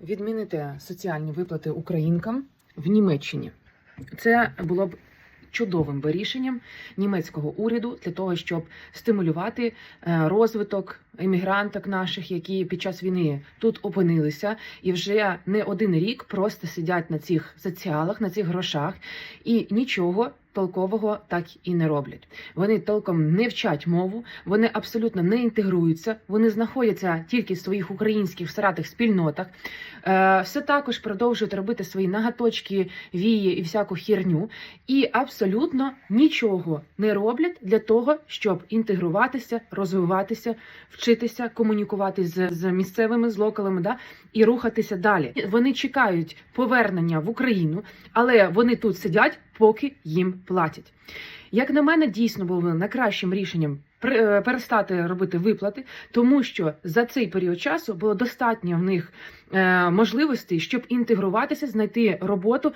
відмінити соціальні виплати українкам в Німеччині. Це було б чудовим би рішенням німецького уряду для того, щоб стимулювати е, розвиток емігранток наших, які під час війни тут опинилися, і вже не один рік просто сидять на цих соціалах, на цих грошах, і нічого толкового так і не роблять. Вони толком не вчать мову, вони абсолютно не інтегруються, вони знаходяться тільки в своїх українських всратих спільнотах. Е, все також продовжують робити свої нагаточки, вії і всяку хірню, і абсолютно нічого не роблять для того, щоб інтегруватися, розвиватися, вчитися, комунікувати з, з місцевими з локалами, да, і рухатися далі. Вони чекають повернення в Україну, але вони тут сидять, поки їм платять. Як на мене, дійсно було найкращим рішенням е, перестати робити виплати, тому що за цей період часу було достатньо в них е, можливостей, щоб інтегруватися, знайти роботу,